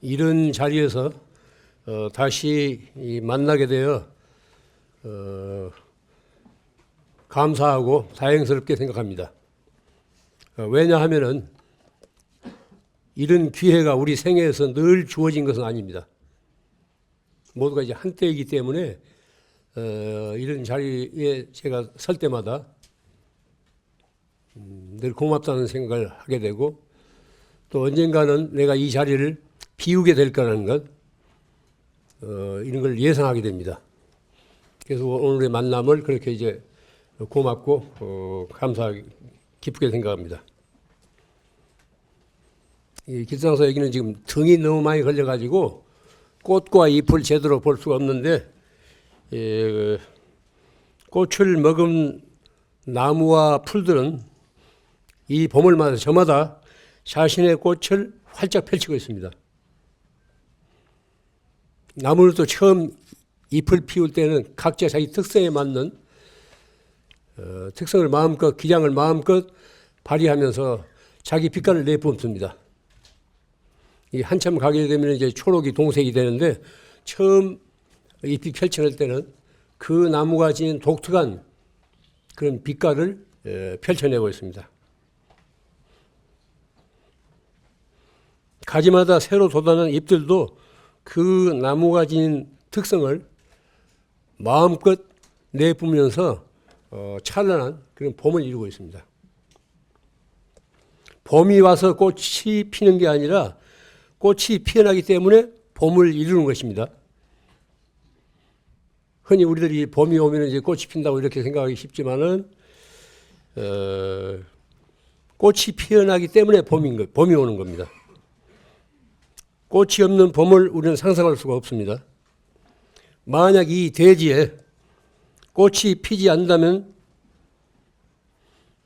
이런 자리에서 어, 다시 이 만나게 되어 어, 감사하고 다행스럽게 생각합니다. 어, 왜냐하면은 이런 기회가 우리 생애에서 늘 주어진 것은 아닙니다. 모두가 이제 한때이기 때문에 어, 이런 자리에 제가 설 때마다 음, 늘 고맙다는 생각을 하게 되고 또 언젠가는 내가 이 자리를 비우게 될 거라는 것 어, 이런 걸 예상하게 됩니다. 그래서 오늘의 만남을 그렇게 이제 고맙고 어, 감사 기쁘게 생각합니다. 이 길상서 여기는 지금 등이 너무 많이 걸려가지고 꽃과 잎을 제대로 볼 수가 없는데 예, 꽃을 먹은 나무와 풀들은 이 봄을마다 저마다 자신의 꽃을 활짝 펼치고 있습니다. 나무를 또 처음 잎을 피울 때는 각자 자기 특성에 맞는 어, 특성을 마음껏 기량을 마음껏 발휘하면서 자기 빛깔을 내뿜습니다. 이 한참 가게 되면 이제 초록이 동색이 되는데 처음 잎이 펼쳐낼 때는 그 나무가 지닌 독특한 그런 빛깔을 에, 펼쳐내고 있습니다. 가지마다 새로 돋아난 잎들도 그 나무가 지닌 특성을 마음껏 내뿜으면서 어, 찬란한 그런 봄을 이루고 있습니다. 봄이 와서 꽃이 피는 게 아니라 꽃이 피어나기 때문에 봄을 이루는 것입니다. 흔히 우리들이 봄이 오면 이제 꽃이 핀다고 이렇게 생각하기 쉽지만은 어, 꽃이 피어나기 때문에 봄인 것, 봄이 오는 겁니다. 꽃이 없는 봄을 우리는 상상할 수가 없습니다. 만약 이 대지에 꽃이 피지 않는다면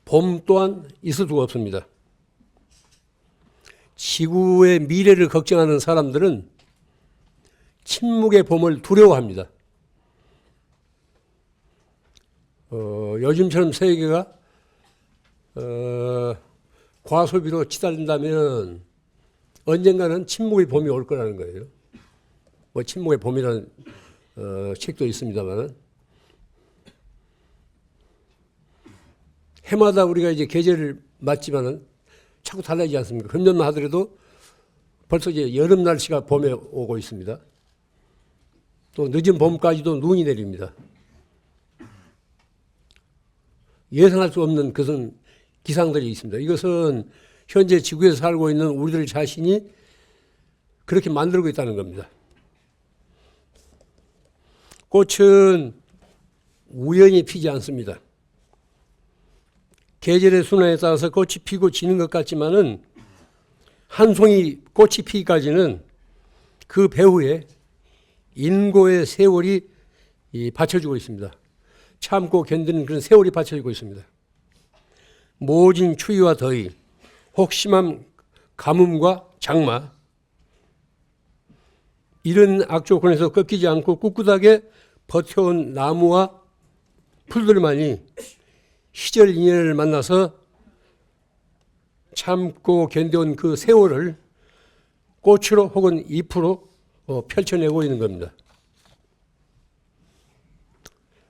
봄 또한 있을 수가 없습니다. 지구의 미래를 걱정하는 사람들은 침묵의 봄을 두려워합니다. 어, 요즘처럼 세계가 어, 과소비로 치달린다면 언젠가는 침묵의 봄이 올 거라는 거예요. 뭐 침묵의 봄이라는 어, 책도 있습니다만은 해마다 우리가 이제 계절을 맞지만은 자꾸 달라지지 않습니까? 금년만 하더라도 벌써 이제 여름 날씨가 봄에 오고 있습니다. 또 늦은 봄까지도 눈이 내립니다. 예상할 수 없는 그런 기상들이 있습니다. 이것은 현재 지구에서 살고 있는 우리들 자신이 그렇게 만들고 있다는 겁니다. 꽃은 우연히 피지 않습니다. 계절의 순환에 따라서 꽃이 피고 지는 것 같지만은 한 송이 꽃이 피기까지는 그 배후에 인고의 세월이 이 받쳐주고 있습니다. 참고 견디는 그런 세월이 받쳐주고 있습니다. 모진 추위와 더위, 혹심한 가뭄과 장마, 이런 악조건에서 꺾이지 않고 꿋꿋하게 버텨온 나무와 풀들만이 시절 인연을 만나서 참고 견뎌온 그 세월을 꽃으로 혹은 잎으로 어, 펼쳐내고 있는 겁니다.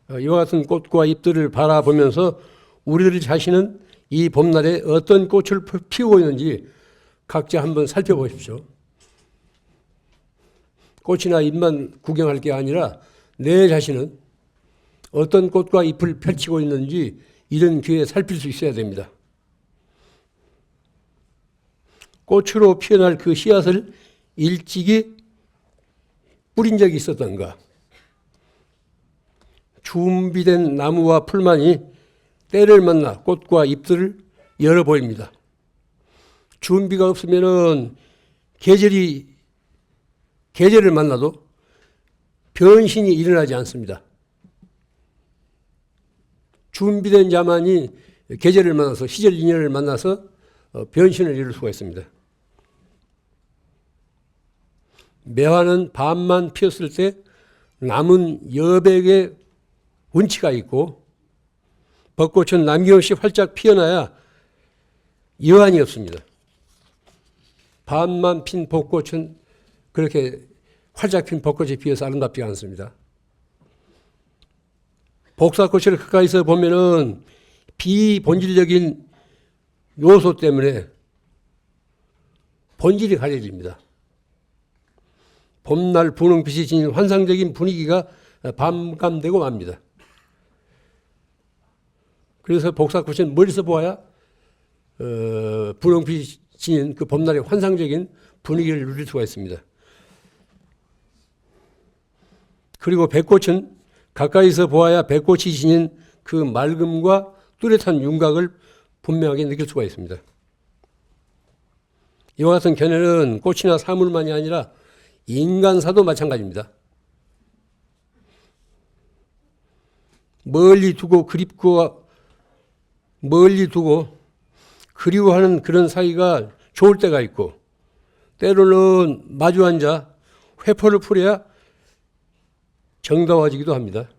어, 이와 같은 꽃과 잎들을 바라보면서 우리들 자신은 이 봄날에 어떤 꽃을 피우고 있는지 각자 한번 살펴보십시오. 꽃이나 잎만 구경할 게 아니라 내 자신은 어떤 꽃과 잎을 펼치고 있는지 이런 기회에 살필 수 있어야 됩니다. 꽃으로 피어날 그 씨앗을 일찍이 뿌린 적이 있었던가? 준비된 나무와 풀만이 때를 만나 꽃과 잎들을 열어 보입니다. 준비가 없으면은 계절이 계절을 만나도 변신이 일어나지 않습니다. 준비된 자만이 계절을 만나서 시절 인연을 만나서 어, 변신을 이룰 수가 있습니다. 매화는 밤만 피었을 때 남은 여백의 운치가 있고 벚꽃은 남김없이 활짝 피어나야 여한이 없습니다. 밤만 핀 벚꽃은 그렇게 활짝 핀 벚꽃이 피어서 아름답지 않습니다. 복사꽃을 가까이서 보면은 비본질적인 요소 때문에 본질이 가려집니다. 봄날 분홍빛이 지닌 환상적인 분위기가 반감되고 맙니다. 그래서 복사꽃은 멀리서 보아야 어, 분홍빛이 지닌 그 봄날의 환상적인 분위기를 누릴 수가 있습니다. 그리고 백꽃은 가까이서 보아야 백꽃이 지닌 그 맑음과 뚜렷한 윤곽을 분명하게 느낄 수가 있습니다. 이와 같은 견해는 꽃이나 사물만이 아니라 인간사도 마찬가지입니다. 멀리 두고 그립고 멀리 두고 그리워하는 그런 사이가 좋을 때가 있고 때로는 마주 앉아 회포를 풀어야 정다워지기도 합니다.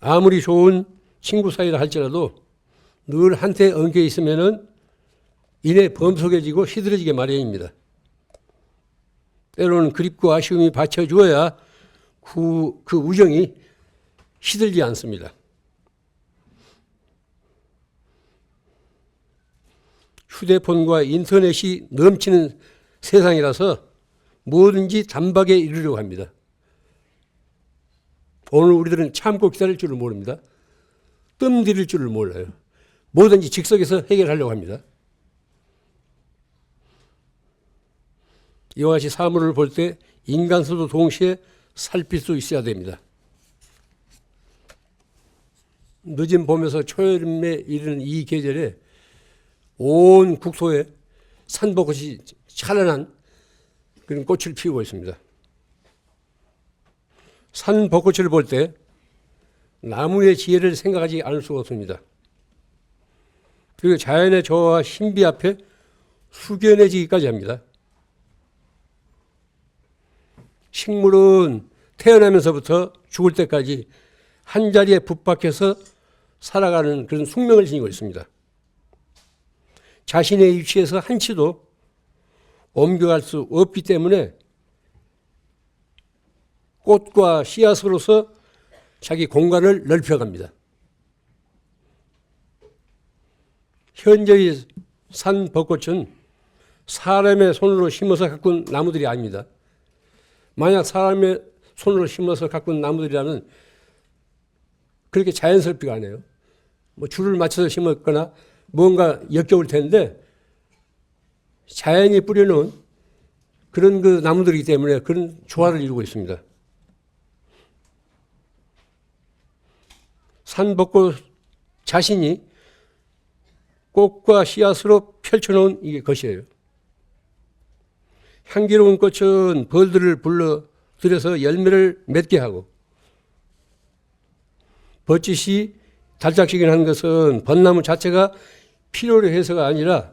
아무리 좋은 친구 사이라 할지라도 늘 한테 엉겨 있으면은 이내 범속해지고 시들어지게 마련입니다. 때로는 그립고 아쉬움이 받쳐주어야 그, 그 우정이 시들지 않습니다. 휴대폰과 인터넷이 넘치는 세상이라서 뭐든지 단박에 이루려고 합니다. 오늘 우리들은 참고 기다릴 줄을 모릅니다. 뜸 들일 줄을 몰라요. 뭐든지 즉석에서 해결하려고 합니다. 이와 같이 사물을 볼 때 인간수도 동시에 살필 수 있어야 됩니다. 늦은 봄에서 초여름에 이르는 이 계절에 온 국토에 산벚꽃이 찬란한 그런 꽃을 피우고 있습니다. 산벚꽃을 볼 때 나무의 지혜를 생각하지 않을 수가 없습니다. 그리고 자연의 조화와 신비 앞에 숙연해지기까지 합니다. 식물은 태어나면서부터 죽을 때까지 한 자리에 붙박혀서 살아가는 그런 숙명을 지니고 있습니다. 자신의 위치에서 한치도 옮겨갈 수 없기 때문에 꽃과 씨앗으로서 자기 공간을 넓혀갑니다. 현재의 산 벚꽃은 사람의 손으로 심어서 가꾼 나무들이 아닙니다. 만약 사람의 손으로 심어서 가꾼 나무들이라는 그렇게 자연스럽지가 않아요. 뭐 줄을 맞춰서 심었거나 뭔가 역겨울 텐데 자연이 뿌려놓은 그런 그 나무들이기 때문에 그런 조화를 이루고 있습니다. 산벚꽃 자신이 꽃과 씨앗으로 펼쳐놓은 이게 것이에요. 향기로운 꽃은 벌들을 불러들여서 열매를 맺게 하고 벗짓이 달짝지근한 것은 벚나무 자체가 필요로 해서가 아니라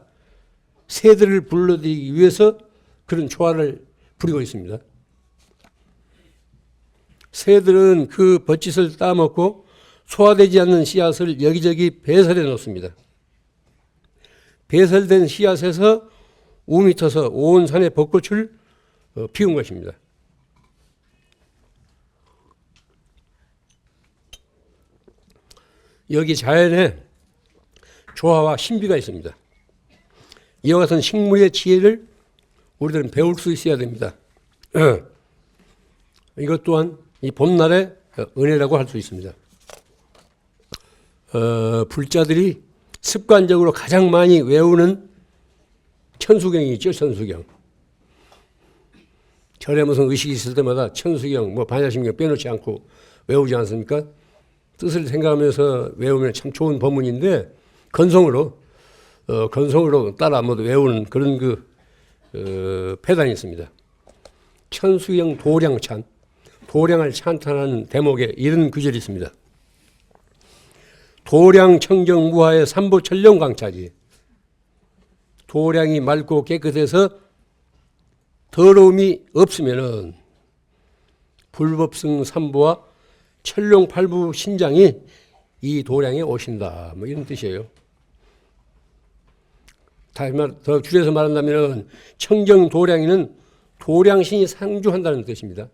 새들을 불러들이기 위해서 그런 조화를 부리고 있습니다. 새들은 그 벗짓을 따먹고 소화되지 않는 씨앗을 여기저기 배설해 놓습니다. 배설된 씨앗에서 5미터서 온 산에 벚꽃을 어, 피운 것입니다. 여기 자연에 조화와 신비가 있습니다. 이와 같은 식물의 지혜를 우리들은 배울 수 있어야 됩니다. 이것 또한 이 봄날의 은혜라고 할 수 있습니다. 어, 불자들이 습관적으로 가장 많이 외우는 천수경이 있죠, 천수경. 절에 무슨 의식이 있을 때마다 천수경, 뭐 반야심경 빼놓지 않고 외우지 않습니까? 뜻을 생각하면서 외우면 참 좋은 법문인데 건성으로 어, 건성으로 따라 모두 외우는 그런 그 어, 패단이 있습니다. 천수경 도량찬, 도량을 찬탄하는 대목에 이런 구절이 있습니다. 도량 청정 무하의 삼보 천령 강차지. 도량이 맑고 깨끗해서 더러움이 없으면은 불법승 삼보와 천룡 팔부 신장이 이 도량에 오신다. 뭐 이런 뜻이에요. 다시 말, 더 줄여서 말한다면 청정 도량이는 도량신이 상주한다는 뜻입니다.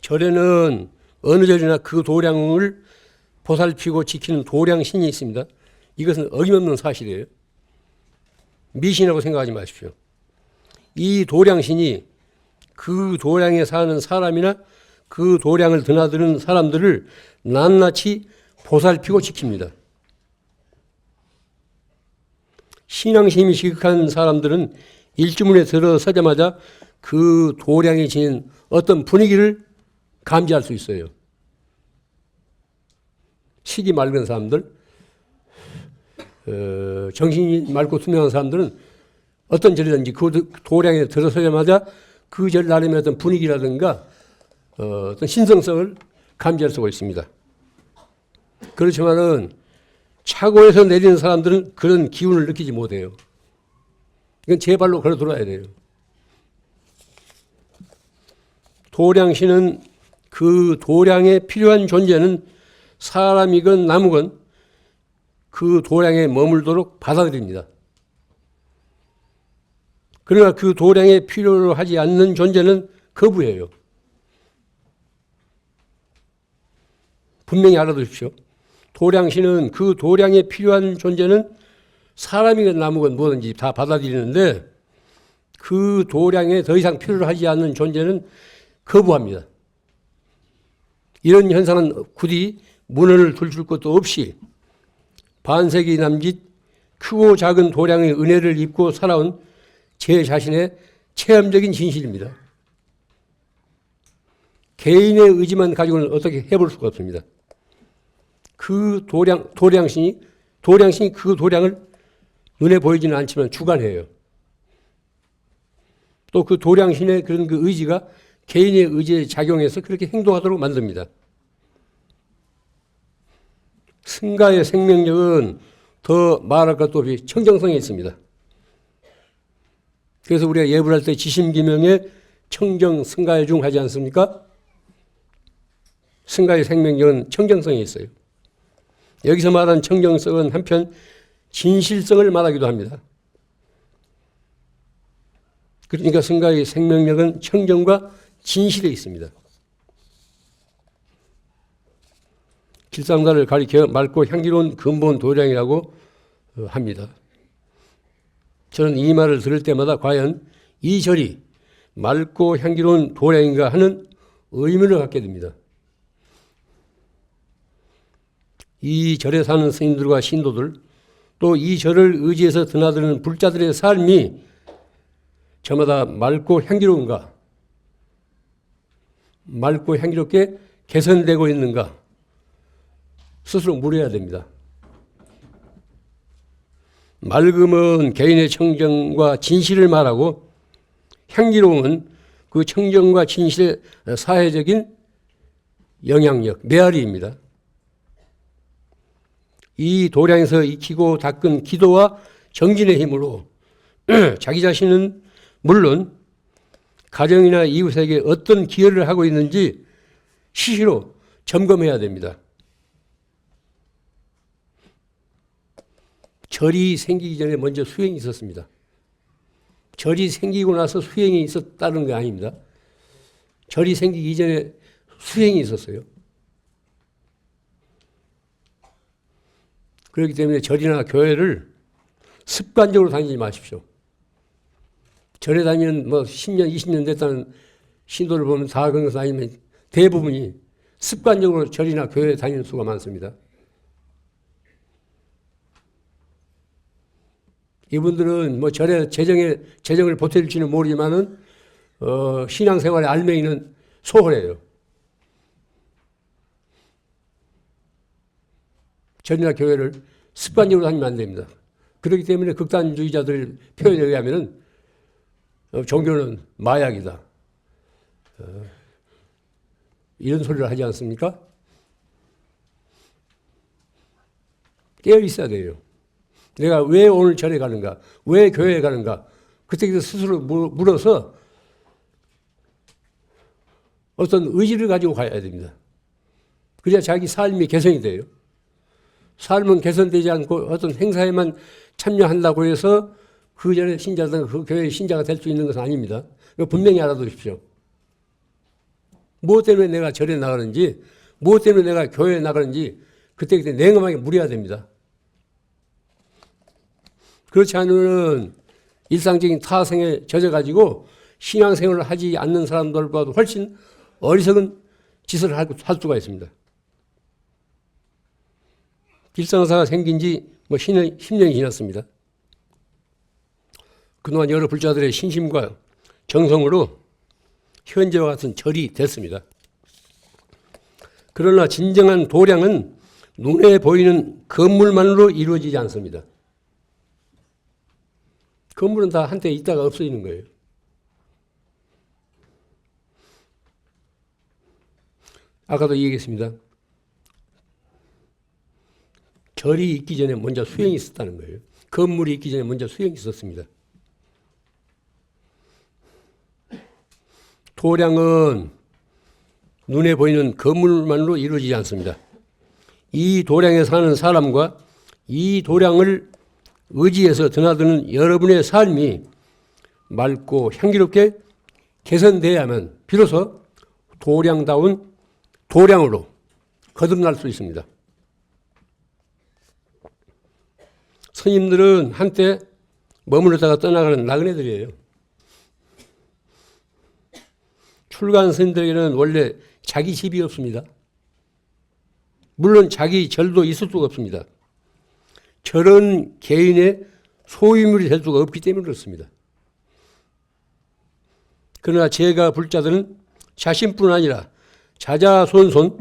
절에는 어느 절이나 그 도량을 보살피고 지키는 도량신이 있습니다. 이것은 어김없는 사실이에요. 미신이라고 생각하지 마십시오. 이 도량신이 그 도량에 사는 사람이나 그 도량을 드나드는 사람들을 낱낱이 보살피고 지킵니다. 신앙심이 시극한 사람들은 일주문에 들어서자마자 그 도량이 지닌 어떤 분위기를 감지할 수 있어요. 식이 맑은 사람들, 어, 정신이 맑고 투명한 사람들은 어떤 절이든지 그 도량에 들어서자마자 그 절 나름의 어떤 분위기라든가 어, 어떤 신성성을 감지할 수가 있습니다. 그렇지만은 차고에서 내리는 사람들은 그런 기운을 느끼지 못해요. 이건 제 발로 걸어 들어야 돼요. 도량신은 그 도량에 필요한 존재는 사람이건 나무건 그 도량에 머물도록 받아들입니다. 그러나 그 도량에 필요로 하지 않는 존재는 거부해요. 분명히 알아두십시오. 도량신은 그 도량에 필요한 존재는 사람이건 나무건 뭐든지 다 받아들이는데 그 도량에 더 이상 필요로 하지 않는 존재는 거부합니다. 이런 현상은 굳이 문헌을 둘줄 것도 없이 반세기 남짓 크고 작은 도량의 은혜를 입고 살아온 제 자신의 체험적인 진실입니다. 개인의 의지만 가지고는 어떻게 해볼 수가 없습니다. 그 도량, 도량신이, 도량신이 그 도량을 눈에 보이지는 않지만 주관해요. 또 그 도량신의 그런 그 의지가 개인의 의지에 작용해서 그렇게 행동하도록 만듭니다. 승가의 생명력은 더 말할 것도 없이 청정성이 있습니다. 그래서 우리가 예불할 때 지심기명에 청정 승가의 중 하지 않습니까? 승가의 생명력은 청정성이 있어요. 여기서 말하는 청정성은 한편 진실성을 말하기도 합니다. 그러니까 승가의 생명력은 청정과 진실에 있습니다. 길상사를 가리켜 맑고 향기로운 근본 도량이라고 어, 합니다. 저는 이 말을 들을 때마다 과연 이 절이 맑고 향기로운 도량인가 하는 의문을 갖게 됩니다. 이 절에 사는 스님들과 신도들 또 이 절을 의지해서 드나드는 불자들의 삶이 저마다 맑고 향기로운가 맑고 향기롭게 개선되고 있는가 스스로 물어야 됩니다. 맑음은 개인의 청정과 진실을 말하고 향기로움은 그 청정과 진실의 사회적인 영향력, 메아리입니다. 이 도량에서 익히고 닦은 기도와 정진의 힘으로 자기 자신은 물론 가정이나 이웃에게 어떤 기여를 하고 있는지 시시로 점검해야 됩니다. 절이 생기기 전에 먼저 수행이 있었습니다. 절이 생기고 나서 수행이 있었다는 게 아닙니다. 절이 생기기 이전에 수행이 있었어요. 그렇기 때문에 절이나 교회를 습관적으로 다니지 마십시오. 절에 다니는 뭐 10년, 20년 됐다는 신도를 보면 다 그런 것은 아니면 대부분이 습관적으로 절이나 교회에 다니는 수가 많습니다. 이분들은 뭐 절에 재정에 재정을 보탤지는 모르지만은 어, 신앙생활의 알맹이는 소홀해요. 절이나 교회를 습관적으로 다니면 안 됩니다. 그렇기 때문에 극단주의자들 표현에 의하면은 어, 종교는 마약이다. 어, 이런 소리를 하지 않습니까? 깨어 있어야 돼요. 내가 왜 오늘 절에 가는가? 왜 교회에 가는가? 그때 스스로 물어서 어떤 의지를 가지고 가야 됩니다. 그래야 자기 삶이 개선이 돼요. 삶은 개선되지 않고 어떤 행사에만 참여한다고 해서 그 전에 신자든 그 교회의 신자가 될 수 있는 것은 아닙니다. 이거 분명히 알아두십시오. 무엇 때문에 내가 절에 나가는지, 무엇 때문에 내가 교회에 나가는지 그때그때 냉엄하게 물어야 됩니다. 그렇지 않으면 일상적인 타성에 젖어가지고 신앙생활을 하지 않는 사람들보다도 훨씬 어리석은 짓을 할, 할 수가 있습니다. 길상사가 생긴 지 뭐 10년, 10년이 지났습니다. 그동안 여러 불자들의 신심과 정성으로 현재와 같은 절이 됐습니다. 그러나 진정한 도량은 눈에 보이는 건물만으로 이루어지지 않습니다. 건물은 다 한때 있다가 없어지는 거예요. 아까도 얘기했습니다. 절이 있기 전에 먼저 수행이 있었다는 거예요. 건물이 있기 전에 먼저 수행이 있었습니다. 도량은 눈에 보이는 건물만으로 이루어지지 않습니다. 이 도량에 사는 사람과 이 도량을 의지해서 드나드는 여러분의 삶이 맑고 향기롭게 개선돼야만 비로소 도량다운 도량으로 거듭날 수 있습니다. 스님들은 한때 머무르다가 떠나가는 나그네들이에요. 출간 스님들에게는 원래 자기 집이 없습니다. 물론 자기 절도 있을 수가 없습니다. 절은 개인의 소유물이 될 수가 없기 때문에 그렇습니다. 그러나 제가 불자들은 자신뿐 아니라 자자손손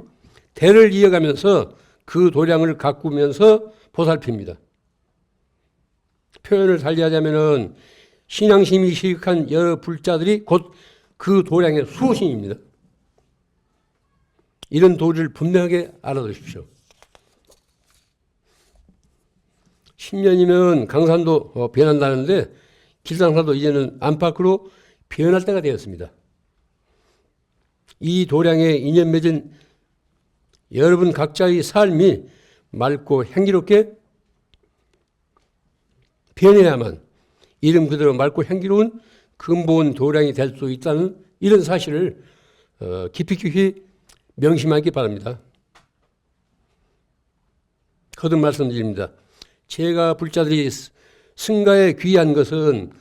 대를 이어가면서 그 도량을 가꾸면서 보살핍니다. 표현을 달리하자면은 신앙심이 시익한 여러 불자들이 곧 그 도량의 수호신입니다. 이런 도리를 분명하게 알아두십시오. 10년이면 강산도 어, 변한다는데 길상사도 이제는 안팎으로 변할 때가 되었습니다. 이 도량에 인연 맺은 여러분 각자의 삶이 맑고 향기롭게 변해야만 이름 그대로 맑고 향기로운 근본 도량이 될 수 있다는 이런 사실을 어, 깊이 깊이 명심하기 바랍니다. 거듭 말씀드립니다. 제가 불자들이 승가에 귀한 것은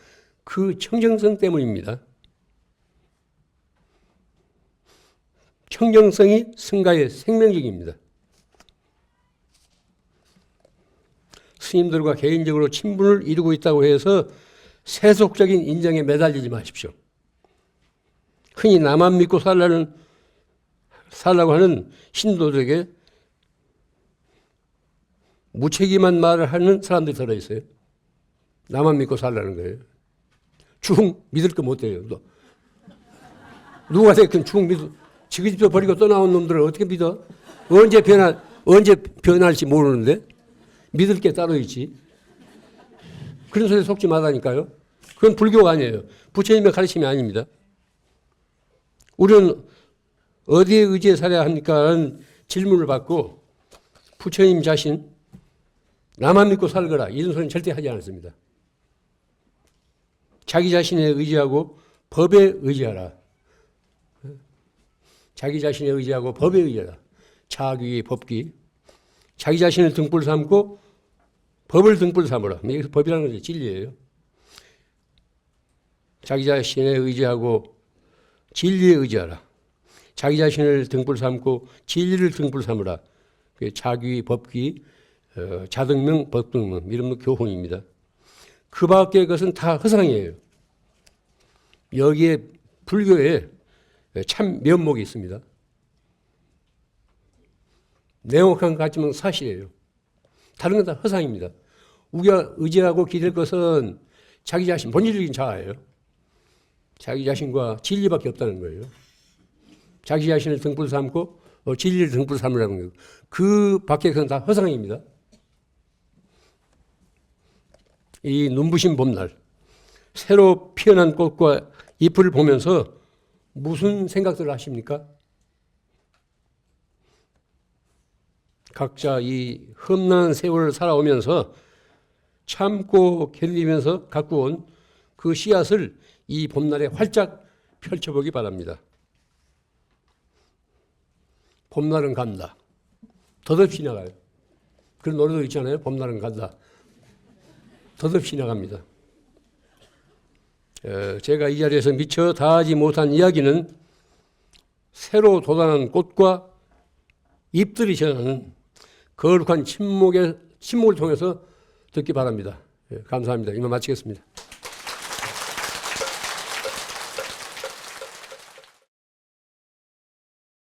그 청정성 때문입니다. 청정성이 승가의 생명력입니다. 스님들과 개인적으로 친분을 이루고 있다고 해서 세속적인 인정에 매달리지 마십시오. 흔히 나만 믿고 살라는 살라고 하는 신도들에게 무책임한 말을 하는 사람들이 들어 있어요. 나만 믿고 살라는 거예요. 죽 믿을 거못 돼요. 너. 누가 됐든 죽 믿어. 지그 집도 버리고 떠나온 놈들을 어떻게 믿어? 언제 변할 언제 변할지 모르는데 믿을 게 따로 있지. 그런 소리 속지 말라니까요. 그건 불교가 아니에요. 부처님의 가르침이 아닙니다. 우리는 어디에 의지해 살아야 합니까? 하는 질문을 받고 부처님 자신 나만 믿고 살거라 이런 소리는 절대 하지 않습니다. 자기 자신에 의지하고 법에 의지하라. 자기 자신에 의지하고 법에 의지하라. 자기 법기. 자기 자신을 등불 삼고 법을 등불 삼으라. 여기서 법이라는 것이 진리예요. 자기 자신에 의지하고 진리에 의지하라. 자기 자신을 등불 삼고 진리를 등불 삼으라. 자기 법기, 어, 자등명, 법등명 이런 교훈입니다. 그 밖의 것은 다 허상이에요. 여기에 불교에 참 면목이 있습니다. 것 같지만 사실이에요. 다른 건 다 허상입니다. 우리가 의지하고 기댈 것은 자기 자신, 본질적인 자아예요. 자기 자신과 진리밖에 없다는 거예요. 자기 자신을 등불 삼고 어, 진리를 등불 삼으라는 거예요. 그 밖에 그건 다 허상입니다. 이 눈부신 봄날, 새로 피어난 꽃과 잎을 보면서 무슨 생각들을 하십니까? 각자 이 험난한 세월을 살아오면서 참고 견디면서 갖고 온 그 씨앗을 이 봄날에 활짝 펼쳐보기 바랍니다. 봄날은 간다. 덧없이 나가요. 그런 노래도 있잖아요. 봄날은 간다. 덧없이 나갑니다. 어, 제가 이 자리에서 미처 다하지 못한 이야기는 새로 돋아난 꽃과 잎들이 전하는 거룩한 침묵의 침묵을 통해서 듣기 바랍니다. 예, 감사합니다. 이만 마치겠습니다.